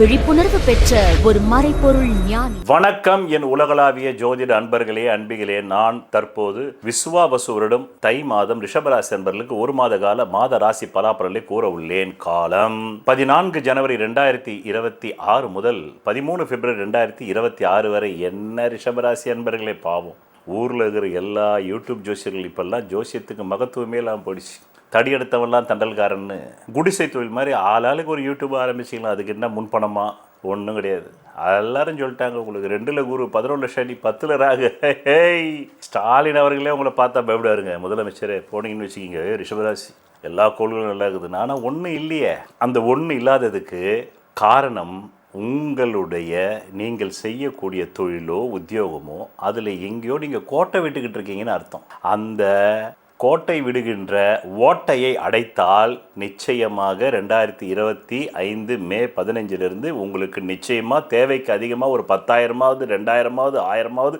விழிப்புணர்வு பெற்ற ஒரு மறைப்பொருள் ஞானி. வணக்கம் என் உலகளாவிய ஜோதிட அன்பர்களே அன்பிகளே. நான் தற்போது விஸ்வாவசுவரிடம் தை மாதம் ரிஷபராசி அன்பர்களுக்கு ஒரு மாத கால மாத ராசி பலாபலனை கூற உள்ளேன். காலம் பதினான்கு ஜனவரி ரெண்டாயிரத்தி இருபத்தி ஆறு முதல் பதிமூணு பிப்ரவரி ரெண்டாயிரத்தி இருபத்தி ஆறு வரை என்ன ரிஷபராசி அன்பர்களே பாவம். ஊரில் இருக்கிற எல்லா யூடியூப் ஜோசியர்கள் இப்பெல்லாம் ஜோசியத்துக்கு மகத்துவமே இல்லாமல் போயிடுச்சு. தடி எடுத்தவெல்லாம் தண்டல்காரன்னு. குடிசை தொழில் மாதிரி ஆளாளுக்கு ஒரு யூடியூப் ஆரம்பிச்சிக்கலாம். அதுக்கு என்ன முன்பணமா? ஒன்றும் கிடையாது. எல்லாரும் சொல்லிட்டாங்க உங்களுக்கு. ரெண்டில் குரு பதினொன்று சனி பத்தில் ராகு. ஹேய் ஸ்டாலின் அவர்களே உங்களை பார்த்தா பயப்படாருங்க முதலமைச்சரே போனீங்கன்னு வச்சுக்கிங்க. ரிஷபராசி. எல்லா கோள்களும் நல்லா இருக்குது. ஆனால் ஒன்றும் இல்லையே. அந்த ஒன்று இல்லாததுக்கு காரணம் உங்களுடைய நீங்கள் செய்யக்கூடிய தொழிலோ உத்தியோகமோ அதில் எங்கேயோ நீங்கள் கோட்டை விட்டுக்கிட்டு இருக்கீங்கன்னு அர்த்தம். அந்த கோட்டை விடுகின்ற ஓட்டையை அடைத்தால் நிச்சயமாக ரெண்டாயிரத்தி இருபத்தி ஐந்து மே பதினஞ்சிலிருந்து உங்களுக்கு நிச்சயமாக தேவைக்கு அதிகமாக ஒரு பத்தாயிரமாவது ரெண்டாயிரமாவது ஆயிரமாவது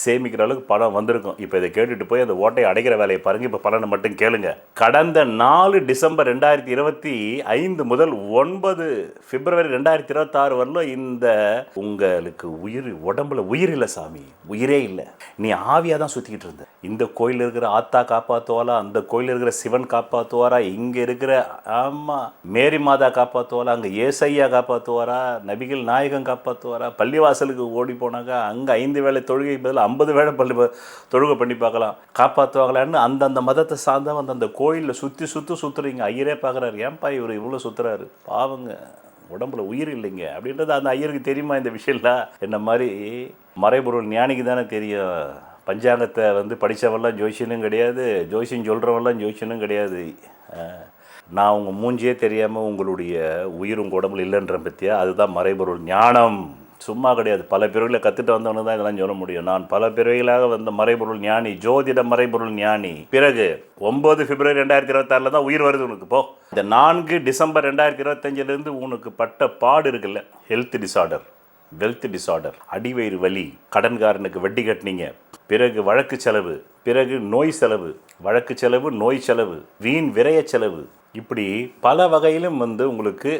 சேமிக்கிற அளவுக்கு பணம் வந்திருக்கும். இப்போ இதை கேட்டுட்டு போய் அந்த ஓட்டையை அடைக்கிற வேலையை பாருங்கள் இப்போ பலனை மட்டும் கேளுங்க. கடந்த நாலு டிசம்பர் ரெண்டாயிரத்தி இருபத்தி ஐந்து முதல் ஒன்பது பிப்ரவரி ரெண்டாயிரத்தி இருபத்தாறு வரலும் இந்த உங்களுக்கு உயிர் உடம்புல உயிர் இல்லை சாமி. உயிரே இல்லை. நீ ஆவியாக தான் சுற்றிக்கிட்டு இருந்த. இந்த கோயில் இருக்கிற ஆத்தா காப்பா காப்பாற்றுவாளா அந்த கோயில் இருக்கிற சிவன் காப்பாற்றுவாரா இங்கே இருக்கிற ஆமாம் மேரி மாதா காப்பாற்றுவாரா அங்கே ஏசையா காப்பாற்றுவாரா நபிகள் நாயகம் காப்பாற்றுவாரா பள்ளிவாசலுக்கு ஓடி போனாக்கா அங்கே ஐந்து வேளை தொழுகை பதில் ஐம்பது வேளை பள்ளி தொழுகை பண்ணி பார்க்கலாம். காப்பாற்றுவாங்களான்னு அந்தந்த மதத்தை சார்ந்தவன் அந்தந்த கோயிலில் சுற்றி சுற்றி சுற்றுறீங்க ஐயரே பார்க்குறாரு. ஏன்பா இவர் இவ்வளோ சுற்றுறாரு பாவங்க உடம்புல உயிர் இல்லைங்க. அப்படின்றது அந்த ஐயருக்கு தெரியுமா இந்த விஷயம்லாம்? என்ன மாதிரி மறைபொருள் ஞானிக்கு தானே தெரியும். பஞ்சாங்கத்தை வந்து படித்தவெல்லாம் ஜோசியனும் கிடையாது ஜோசியம் சொல்கிறவெல்லாம் ஜோசியனும் கிடையாது. நான் உங்கள் மூஞ்சியே தெரியாமல் உங்களுடைய உயிரும் உடம்புல இல்லைன்ற பற்றியா அதுதான் மறைபொருள். ஞானம் சும்மா கிடையாது. பல பிறவிகளை கற்றுட்டு வந்தவனு தான் இதெல்லாம் சொல்ல முடியும். நான் பல பிறவிகளாக வந்த மறைபொருள் ஞானி ஜோதிட மறைபொருள் ஞானி. பிறகு ஒன்பது பிப்ரவரி ரெண்டாயிரத்தி இருபத்தாறில் தான் உயிர் வருது உனக்கு போ. இந்த நான்கு டிசம்பர் ரெண்டாயிரத்தி இருபத்தஞ்சிலேருந்து உனக்கு பட்ட பாடு இருக்குல்ல ஹெல்த் டிசார்டர் வெல்த் டிசார்டர் அடிவயிறு வலி கடன்காரனுக்கு வட்டி கட்டினீங்க. பிறகு வழக்கு செலவு பிறகு நோய் செலவு வழக்கு செலவு நோய் செலவு வீண் விரய செலவு. இப்படி பல வகையிலும் வந்து உங்களுக்கு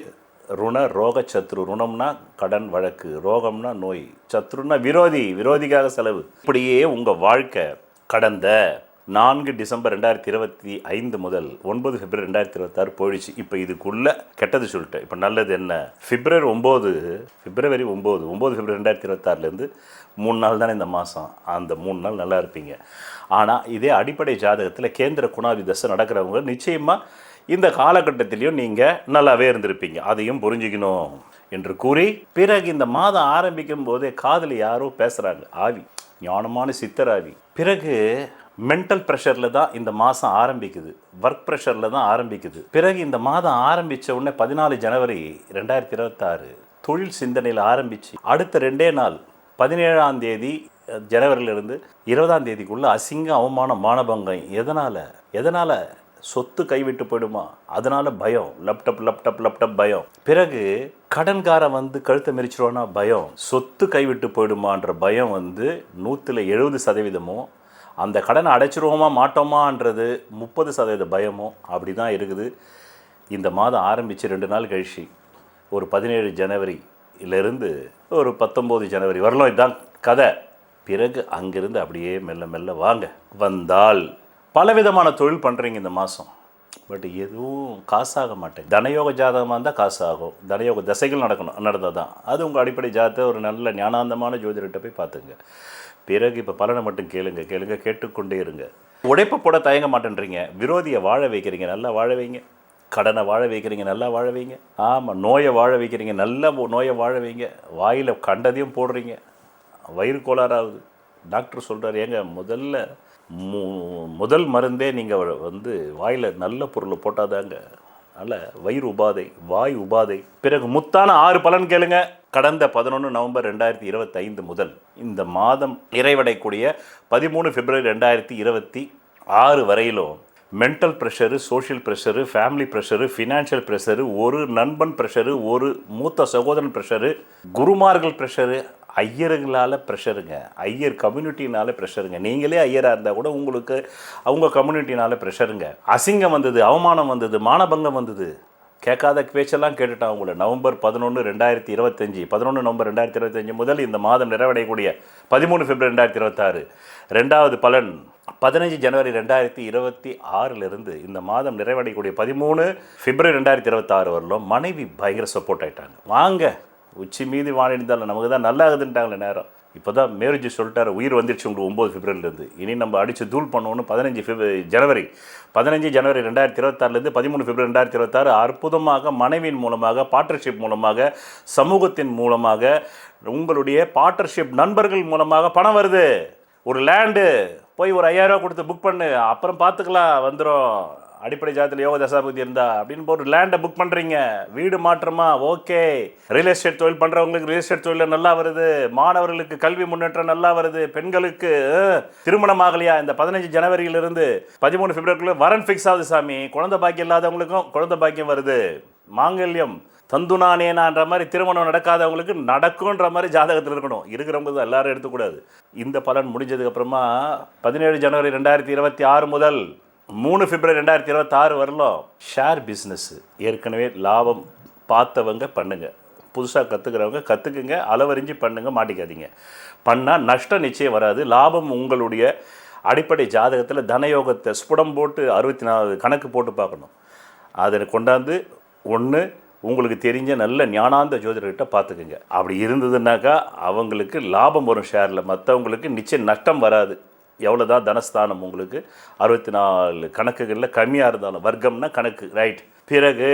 ருண ரோக சத்ரு ருணம்னா கடன் வழக்கு ரோகம்னா நோய் சத்ருன்னா விரோதி விரோதிக்காக செலவு. இப்படியே உங்கள் வாழ்க்கை கடந்த நான்கு டிசம்பர் ரெண்டாயிரத்தி இருபத்தி ஐந்து முதல் ஒன்பது பிப்ரவரி ரெண்டாயிரத்தி இருபத்தாறு போயிடுச்சு. இப்போ இதுக்குள்ள கெட்டது சொல்லிட்டேன். இப்போ நல்லது என்ன? பிப்ரவரி ஒம்பது பிப்ரவரி ஒம்பது ஒம்பது பிப்ரவரி ரெண்டாயிரத்தி இருபத்தாறுலேருந்து மூணு நாள் தானே இந்த மாதம் அந்த மூணு நாள் நல்லா இருப்பீங்க. ஆனால் இதே அடிப்படை ஜாதகத்தில் கேந்திர குணாதி தசை நடக்கிறவங்க நிச்சயமாக இந்த காலகட்டத்திலையும் நீங்கள் நல்லாவே இருந்திருப்பீங்க. அதையும் புரிஞ்சுக்கணும் என்று கூறி பிறகு இந்த மாதம் ஆரம்பிக்கும் போதே காதில் யாரோ பேசுகிறாங்க ஆவி ஞானமான சித்தர் ஆவி. பிறகு மென்டல் ப்ரெஷரில் தான் இந்த மாதம் ஆரம்பிக்குது. ஒர்க் ப்ரெஷரில் தான் ஆரம்பிக்குது. பிறகு இந்த மாதம் ஆரம்பித்த உடனே பதினாலு ஜனவரி ரெண்டாயிரத்தி இருபத்தாறு தொழில் சிந்தனையில் ஆரம்பித்து அடுத்த ரெண்டே நாள் பதினேழாம் தேதி ஜனவரியிலிருந்து இருபதாம் தேதிக்குள்ளே அசிங்கம் அவமானம் மானபங்கம் எதனால்? எதனால் சொத்து கைவிட்டு போயிடுமா? அதனால் பயம். லேப்டாப் லேப்டாப் லேப்டாப் பயம். பிறகு கடன்காரன் வந்து கழுத்தை மிரிச்சிருவானா பயம். சொத்து கைவிட்டு போயிடுமான்ற பயம் வந்து நூற்றில் எழுபது சதவீதமும் அந்த கடனை அடைச்சிருவோமா மாட்டோமான்றது முப்பது சதவீத பயமும் அப்படி தான் இருக்குது. இந்த மாதம் ஆரம்பித்து ரெண்டு நாள் கழிச்சு ஒரு பதினேழு ஜனவரியிலிருந்து ஒரு பத்தொம்போது ஜனவரி வரலாம் இதுதான் கதை. பிறகு அங்கிருந்து அப்படியே மெல்ல மெல்ல வாங்க. வந்தால் பலவிதமான தொழில் பண்ணுறீங்க இந்த மாதம். பட் எதுவும் காசாக மாட்டேன். தனயோக ஜாதகமாக இருந்தால் காசு ஆகும் தனயோக தசைகள் நடக்கணும் நடந்தால் தான் அது உங்கள் அடிப்படை ஜாதகத்தை ஒரு நல்ல ஞானாந்தமான ஜோதிடர்கிட்ட போய் பார்த்துங்க. பிறகு இப்போ பலனை மட்டும் கேளுங்க கேளுங்க கேட்டுக்கொண்டே இருங்க. உடைப்பு போட தயங்க மாட்டேன்றீங்க. விரோதியை வாழ வைக்கிறீங்க நல்லா வாழ வைங்க. கடனை வாழ வைக்கிறீங்க நல்லா வாழ வைங்க. ஆமாம் நோயை வாழ வைக்கிறீங்க நல்லா நோயை வாழ வைங்க. வாயில் கண்டதையும் போடுறீங்க. வயிறு கோளாறாகுது. டாக்டர் சொல்கிறார் ஏங்க முதல்ல முதல் மருந்தே நீங்கள் வந்து வாயில் நல்ல பொருளை போட்டாதாங்க. அதனால் வயிறு உபாதை வாய் உபாதை. பிறகு முத்தான ஆறு பலன் கேளுங்க. கடந்த பதினொன்று நவம்பர் ரெண்டாயிரத்தி இருபத்தைந்து முதல் இந்த மாதம் நிறைவடையக்கூடிய பதிமூணு பிப்ரவரி ரெண்டாயிரத்தி இருபத்தி ஆறு வரையிலும் mental pressure social pressure family pressure financial pressure ஒரு நண்பன் ப்ரெஷரு ஒரு மூத்த சகோதரன் ப்ரெஷரு குருமார்கள் ப்ரெஷரு ஐயருங்களால ப்ரெஷருங்க ஐயர் கம்யூனிட்டினால ப்ரெஷருங்க நீங்களே ஐயராக இருந்தால் கூட உங்களுக்கு அவங்க கம்யூனிட்டினால ப்ரெஷருங்க அசிங்கம் வந்தது அவமானம் வந்தது மானபங்கம் வந்தது. கேட்காத பேச்செல்லாம் கேட்டுட்டான் அவங்கள நவம்பர் பதினொன்று ரெண்டாயிரத்தி இருபத்தஞ்சி. பதினொன்று நவம்பர் ரெண்டாயிரத்தி இருபத்தஞ்சி முதல் இந்த மாதம் நிறைவடையக்கூடிய பதிமூணு பிப்ரவரி ரெண்டாயிரத்தி இருபத்தாறு. ரெண்டாவது பலன் பதினஞ்சு ஜனவரி ரெண்டாயிரத்தி இருபத்தி ஆறிலிருந்து இந்த மாதம் நிறைவடையக்கூடிய பதிமூணு பிப்ரவரி ரெண்டாயிரத்தி இருபத்தாறு வரலும் மனைவி பயங்கர சப்போர்ட் ஆகிட்டாங்க வாங்க உச்சி மீதி வாழிருந்தாலும் நமக்கு தான் நல்லா ஆகுதுன்ட்டாங்களே நேரம். இப்போ தான் மேரேஜ் சொல்லிட்டாரு உயிர் வந்துருச்சு உங்களுக்கு ஒம்பது பிப்ரவரிலேருந்து இனி நம்ம அடித்து தூள் பண்ணோன்னு பதினஞ்சு பிப்ர ஜனவரி. பதினஞ்சு ஜனவரி ரெண்டாயிரத்தி இருபத்தாறுலேருந்து பதிமூணு பிப்ரவரி ரெண்டாயிரத்தி இருபத்தாறு அற்புதமாக மனைவியின் மூலமாக பார்ட்னர்ஷிப் மூலமாக சமூகத்தின் மூலமாக உங்களுடைய பார்ட்னர்ஷிப் நண்பர்கள் மூலமாக பணம் வருது. ஒரு லேண்டு போய் ஒரு ஐயாயிரம் ரூபா கொடுத்து புக் பண்ணு. அப்புறம் பார்த்துக்கலாம் வந்துடும் அடிப்படை ஜாதத்தில் யோக தசாபதி இருந்தா அப்படின்னு போட்டு லேண்டை புக் பண்ணுறீங்க வீடு மாற்றமா? ஓகே. ரியல் எஸ்டேட் தொழில் பண்ணுறவங்களுக்கு ரியல் எஸ்டேட் தொழில் நல்லா வருது. மாணவர்களுக்கு கல்வி முன்னேற்றம் நல்லா வருது. பெண்களுக்கு திருமணம் ஆகலையா? இந்த பதினஞ்சு ஜனவரியிலிருந்து பதிமூணு பிப்ரவரிக்குள்ள வரன் ஃபிக்ஸ் ஆகுது சாமி. குழந்தை பாக்கியம் இல்லாதவங்களுக்கும் குழந்தை பாக்கியம் வருது. மாங்கல்யம் தந்துனானேனான்ற மாதிரி திருமணம் நடக்காதவங்களுக்கு நடக்கும்ன்ற மாதிரி ஜாதகத்தில் இருக்கணும். இருக்கிறவங்க தான் எல்லாரும் எடுத்துக்கூடாது. இந்த பலன் முடிஞ்சதுக்கு அப்புறமா பதினேழு ஜனவரி ரெண்டாயிரத்தி இருபத்தி ஆறு முதல் மூணு பிப்ரவரி ரெண்டாயிரத்தி இருபத்தாறு வரலாம் ஷேர் பிஸ்னஸ்ஸு ஏற்கனவே லாபம் பார்த்தவங்க பண்ணுங்கள் புதுசாக கற்றுக்கிறவங்க கற்றுக்குங்க அளவறிஞ்சு பண்ணுங்க மாட்டிக்காதீங்க. பண்ணால் நஷ்டம் நிச்சயம் வராது. லாபம் உங்களுடைய அடிப்படை ஜாதகத்தில் தனயோகத்தை ஸ்புடம் போட்டு அறுபத்தி நாலு கணக்கு போட்டு பார்க்கணும். அதை கொண்டாந்து ஒன்று உங்களுக்கு தெரிஞ்ச நல்ல ஞானாந்த ஜோதிடர்கிட்ட பார்த்துக்குங்க. அப்படி இருந்ததுன்னாக்கா அவங்களுக்கு லாபம் வரும் ஷேரில் மற்றவங்களுக்கு நிச்சயம் நஷ்டம் வராது. எவ்வளோ தான் தனஸ்தானம் உங்களுக்கு? அறுபத்தி நாலு கணக்குகளில் கம்மியாக இருந்தாலும் வர்க்கம்னா கணக்கு ரைட் பிறகு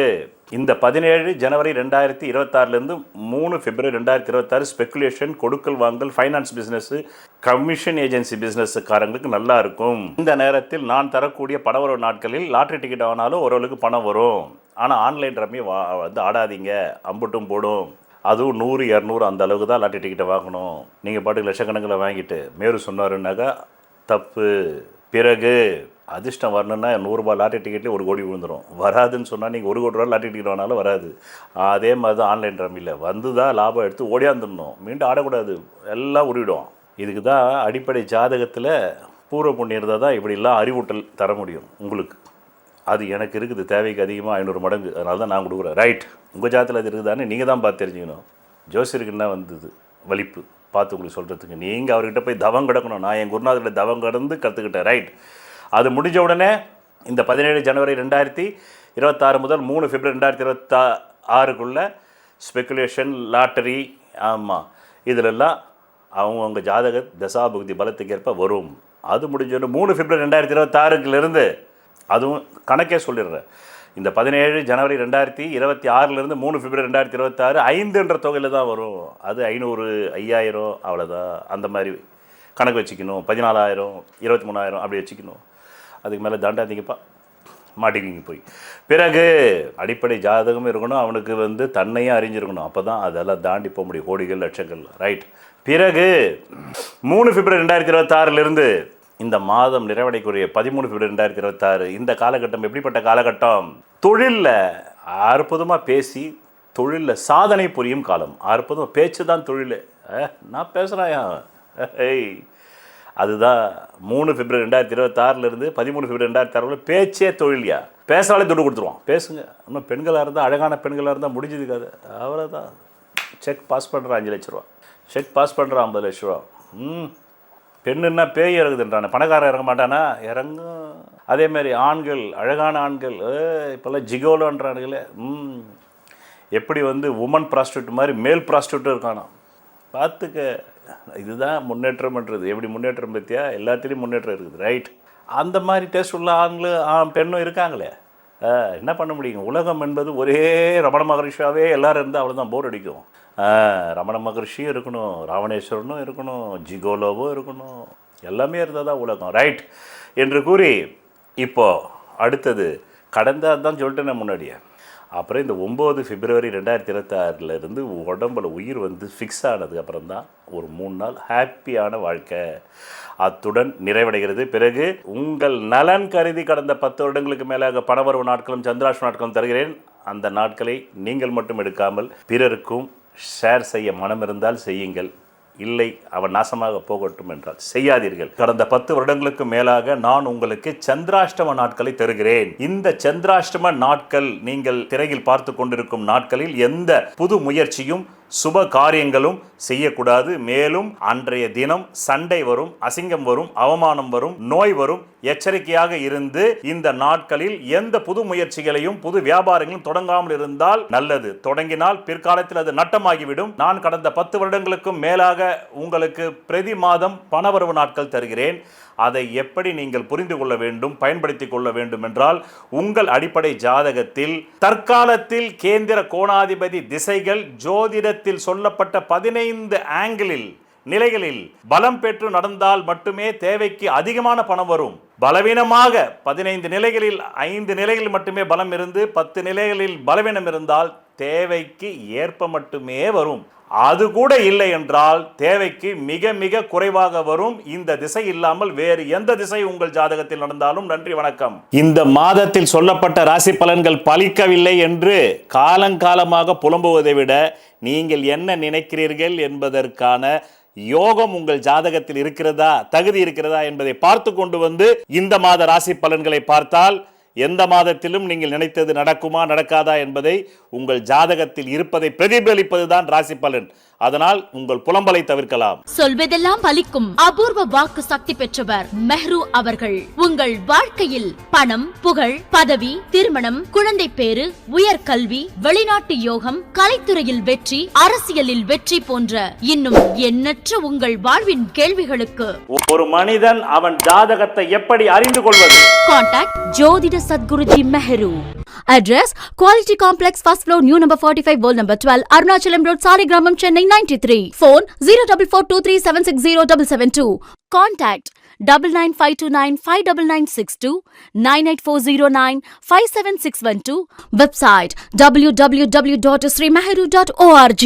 இந்த பதினேழு ஜனவரி ரெண்டாயிரத்தி இருபத்தாறுலேருந்து மூணு பிப்ரவரி ரெண்டாயிரத்தி இருபத்தாறு ஸ்பெகுலேஷன் கொடுக்கல் வாங்கல் ஃபைனான்ஸ் பிஸ்னஸ்ஸு கமிஷன் ஏஜென்சி பிஸ்னஸ்காரங்களுக்கு நல்லா இருக்கும். இந்த நேரத்தில் நான் தரக்கூடிய பணவரவு நாட்களில் லாட்ரி டிக்கெட் ஆனாலும் ஓரளவுக்கு பணம் வரும். ஆனால் ஆன்லைன் ரம்மி வா வந்து ஆடாதீங்க. அம்புட்டும் போடும். அதுவும் நூறு இரநூறு அந்த அளவுக்கு தான் லாட்டரி டிக்கெட்டை வாங்கணும். நீங்கள் பாட்டுக்கு லட்சக்கணக்கில் வாங்கிட்டு மேரு சொன்னாருன்னாக்கா தப்பு பிறகு அதிர்ஷ்டம் வரணுன்னா நூறுரூபா லாட்டரி டிக்கெட்லேயே ஒரு கோடி விழுந்துடும் வராதுன்னு சொன்னால் நீங்கள் ஒரு கோடி ரூபா லாட்டரி டிக்கெட் வாங்கினாலும் வராது. அதே மாதிரி தான் ஆன்லைன் ரம்மியில் வந்து தான் லாபம் எடுத்து ஓடியாந்துடணும். மீண்டும் ஆடக்கூடாது. எல்லாம் உருவிடும். இதுக்கு தான் அடிப்படை ஜாதகத்தில் பூர்வ புண்ணியம் இருந்தால் தான் இப்படிலாம் அறிவூட்டல் தர முடியும் உங்களுக்கு. அது எனக்கு இருக்குது. தேவைக்கு அதிகமாக ஐநூறு மடங்கு. அதனால தான் நான் கொடுக்குறேன். ரைட் உங்கள் ஜாதத்தில் அது இருக்குதானே நீங்கள் தான் பார்த்து தெரிஞ்சுக்கணும். ஜோசியருக்கு என்ன வந்தது? வலிப்பு. பார்த்து உங்களுக்கு சொல்கிறதுக்கு நீங்கள் அவர்கிட்ட போய் தவம் கிடக்கணும். நான் என் குருநாதர்கிட்ட தவம் கிடந்து கற்றுக்கிட்டேன் ரைட் அது முடிஞ்ச உடனே இந்த பதினேழு ஜனவரி ரெண்டாயிரத்தி இருபத்தாறு முதல் மூணு பிப்ரவரி ரெண்டாயிரத்தி இருபத்தா ஆறுக்குள்ளே ஸ்பெக்குலேஷன் லாட்டரி ஆமாம் இதிலெல்லாம் அவங்கவுங்க ஜாதக தசாபுக்தி பலத்துக்கு ஏற்ப வரும். அது முடிஞ்சோன்னு மூணு பிப்ரவரி ரெண்டாயிரத்தி இருபத்தாறுக்குலேருந்து அதுவும் கணக்கே சொல்லிடுறேன். இந்த பதினேழு ஜனவரி ரெண்டாயிரத்தி இருபத்தி ஆறிலிருந்து மூணு பிப்ரவரி ரெண்டாயிரத்தி இருபத்தாறு ஐந்துன்ற தொகையில் தான் வரும். அது ஐநூறு ஐயாயிரம் அவ்வளோதான் அந்த மாதிரி கணக்கு வச்சுக்கணும். பதினாலாயிரம் இருபத்தி மூணாயிரம் அப்படி வச்சுக்கணும். அதுக்கு மேலே தாண்டாதீங்கப்பா மாட்டிக்கிங்க போய். பிறகு அடிப்படை ஜாதகமும் இருக்கணும். அவனுக்கு வந்து தன்னையும் அறிஞ்சிருக்கணும். அப்போ தான் அதெல்லாம் தாண்டி போக முடியும். கோடிகள் லட்சங்கள். ரைட் பிறகு மூணு பிப்ரவரி ரெண்டாயிரத்தி இருபத்தாறுலேருந்து இந்த மாதம் நிறைவடைக்குரிய பதிமூணு பிப்ரவரி ரெண்டாயிரத்தி இருபத்தாறு இந்த காலகட்டம் எப்படிப்பட்ட காலகட்டம்? தொழிலில் அற்புதமாக பேசி தொழிலில் சாதனை புரியும் காலம். அற்புதம் பேச்சு தான் தொழில் நான் பேசுகிறாயா ஏய் அதுதான் மூணு பிப்ரவரி ரெண்டாயிரத்தி இருபத்தாறுலேருந்து பதிமூணு பிப்ரவரி ரெண்டாயிரத்தி ஆறுல பேச்சே தொழிலியா. பேசுகிறாலே துண்டு கொடுத்துருவான். பேசுங்க. இன்னும் பெண்களாக இருந்தால் அழகான பெண்களாக இருந்தால் முடிஞ்சது கதை. அவ்வளோதான் செக் பாஸ் பண்ணுறான் அஞ்சு லட்ச ரூபா. செக் பாஸ் பண்ணுறான் ஐம்பது லட்ச ரூபா. ம். பெண்ணுன்னா பேய் இறங்குதுன்றானே பணக்காரன் இறங்க மாட்டானா? இறங்கும் அதேமாரி ஆண்கள் அழகான ஆண்கள் இப்போல்லாம் ஜிகோலோன்றானுங்களே. ம். எப்படி வந்து உமன் ப்ராஸ்டியூட் மாதிரி மேல் ப்ராஸ்டியூட்டும் இருக்கானோ. பார்த்துக்க. இதுதான் முன்னேற்றம்ன்றது எப்படி முன்னேற்றம் பற்றியா எல்லாத்துலேயும் முன்னேற்றம் இருக்குது. ரைட் அந்த மாதிரி டேஸ்ட் உள்ள ஆண்களும் ஆ, பெண்ணும் இருக்காங்களே. என்ன பண்ண முடியும்? உலகம் என்பது ஒரே ரமண மகரிஷியாவே எல்லாரும் இருந்தால் அவ்வளோதான் போர் அடிக்கும். ரமண மகர்ஷியும் இருக்கணும் ராவணேஸ்வரனும் இருக்கணும் ஜிகோலோவும் இருக்கணும். எல்லாமே இருந்தால் தான் உலகம். ரைட் என்று கூறி இப்போது அடுத்தது கடந்த தான் சொல்லிட்டேன் முன்னாடியே. அப்புறம் இந்த ஒம்பது பிப்ரவரி ரெண்டாயிரத்தி இருபத்தாறுலேருந்து உடம்புல உயிர் வந்து ஃபிக்ஸ் ஆனதுக்கு அப்புறம் தான் ஒரு மூணு நாள் ஹாப்பியான வாழ்க்கை. அத்துடன் நிறைவடைகிறது. பிறகு உங்கள் நலன் கருதி கடந்த பத்து வருடங்களுக்கு மேலாக பணவரவு நாட்களும் சந்திராஷ்ட நாட்களும் தருகிறேன். அந்த நாட்களை நீங்கள் மட்டும் எடுக்காமல் பிறருக்கும் ஷேர் செய்ய மனம் இருந்தால் செய்யுங்கள். இல்லை அவன் நாசமாக போகட்டும் என்றால் செய்யாதீர்கள். கடந்த பத்து வருடங்களுக்கு மேலாக நான் உங்களுக்கு சந்திராஷ்டம நாட்களை தருகிறேன். இந்த சந்திராஷ்டம நாட்கள் நீங்கள் திரையில் பார்த்து கொண்டிருக்கும் நாட்களில் எந்த புது முயற்சியும் சுப காரியங்களும் செய்யக்கூடாது. மேலும் அன்றைய தினம் சண்டை வரும் அசிங்கம் வரும் அவமானம் வரும் நோய் வரும். எச்சரிக்கையாக இருந்து இந்த நாட்களில் எந்த புது முயற்சிகளையும் புது வியாபாரங்களும் தொடங்காமல் இருந்தால் நல்லது. தொடங்கினால் பிற்காலத்தில் அது நட்டமாகிவிடும். நான் கடந்த பத்து வருடங்களுக்கும் மேலாக உங்களுக்கு பிரதி மாதம் பணவரவு நாட்கள் தருகிறேன். அதை எப்படி நீங்கள் புரிந்து கொள்ள வேண்டும் பயன்படுத்திக் கொள்ள வேண்டும் என்றால் உங்கள் அடிப்படை ஜாதகத்தில் தற்காலத்தில் கேந்திர கோணாதிபதி திசைகள் ஜோதிடத்தில் சொல்லப்பட்ட பதினைந்து ஆங்கிளில் நிலைகளில் பலம் பெற்று நடந்தால் மட்டுமே தேவைக்கு அதிகமான பணம் வரும். பலவீனமாக பதினைந்து நிலைகளில் ஐந்து நிலைகளில் மட்டுமே பலம் இருந்து பத்து நிலைகளில் பலவீனம் இருந்தால் தேவைக்கு ஏற்ப மட்டுமே வரும். அது கூட இல்லை என்றால் தேவைக்கு மிக மிக குறைவாக வரும். இந்த திசை இல்லாமல் வேறு எந்த திசை உங்கள் ஜாதகத்தில் நடந்தாலும்? நன்றி வணக்கம். இந்த மாதத்தில் சொல்லப்பட்ட ராசி பலன்கள் பலிக்கவில்லை என்று காலங்காலமாக புலம்புவதை விட நீங்கள் என்ன நினைக்கிறீர்கள் என்பதற்கான யோகம் உங்கள் ஜாதகத்தில் இருக்கிறதா? தகுதி இருக்கிறதா என்பதை பார்த்து கொண்டு வந்து இந்த மாத ராசி பலன்களை பார்த்தால் எந்த மாதத்திலும் நீங்கள் நினைத்தது நடக்குமா நடக்காதா என்பதை உங்கள் ஜாதகத்தில் இருப்பதை பிரதிபலிப்பதுதான் ராசி பலன். அதனால் உங்கள் புலம்பலை தவிர்க்கலாம். சொல்வதெல்லாம் பலிக்கும் அபூர்வ வாக்கு சக்தி பெற்றவர் மெஹ்ரு அவர்கள். உங்கள் வாழ்க்கையில் பணம் புகழ் பதவி திருமணம் குழந்தை பேரு உயர்கல்வி வெளிநாட்டு யோகம் கலைத்துறையில் வெற்றி அரசியலில் வெற்றி போன்ற இன்னும் எண்ணற்ற உங்கள் வாழ்வின் கேள்விகளுக்கு ஒரு மனிதன் அவன் ஜாதகத்தை எப்படி அறிந்து கொள்வது? கான்டாக்ட் ஜோதிட Sadhguruji Mehru. Address Quality Complex, first floor, new number 45, wall number 12, Arunachalam Road, Sarigramam, Chennai 93. Phone 0442376072. Contact 99529 98409 57612. Website www.srimeheru.org.